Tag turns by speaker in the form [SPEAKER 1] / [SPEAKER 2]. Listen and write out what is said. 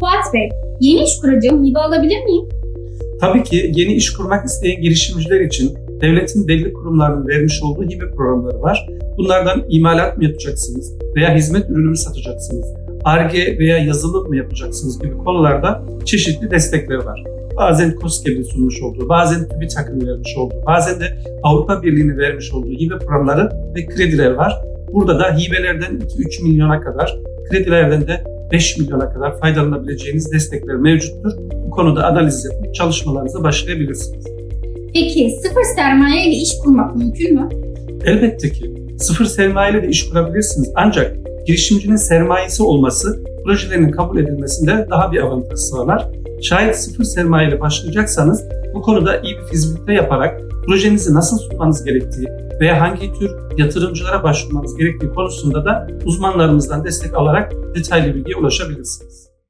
[SPEAKER 1] Fuat Bey, yeni iş kuracağım. Hibe alabilir miyim?
[SPEAKER 2] Tabii ki yeni iş kurmak isteyen girişimciler için devletin belli kurumlarının vermiş olduğu hibe programları var. Bunlardan imalat mı yapacaksınız veya hizmet ürünü mü satacaksınız, ARGE veya yazılım mı yapacaksınız gibi konularda çeşitli destekler var. Bazen KOSGEB'in sunmuş olduğu, bazen TÜBİTAK'ın vermiş olduğu, bazen de Avrupa Birliği'nin vermiş olduğu hibe programları ve krediler var. Burada da hibelerden 2-3 milyona kadar, kredilerden de 5 milyona kadar faydalanabileceğiniz destekler mevcuttur. Bu konuda analiz yapıp çalışmalarınıza başlayabilirsiniz.
[SPEAKER 1] Peki sıfır sermaye ile iş kurmak mümkün mü?
[SPEAKER 2] Elbette ki sıfır sermayeyle de iş kurabilirsiniz. Ancak girişimcinin sermayesi olması projelerinin kabul edilmesinde daha bir avantaj sağlar. Şayet sıfır sermayeyle başlayacaksanız bu konuda iyi bir fizibilite yaparak projenizi nasıl sunmanız gerektiği veya hangi tür yatırımcılara başvurmanız gerektiği konusunda da uzmanlarımızdan destek alarak detaylı bilgiye ulaşabilirsiniz.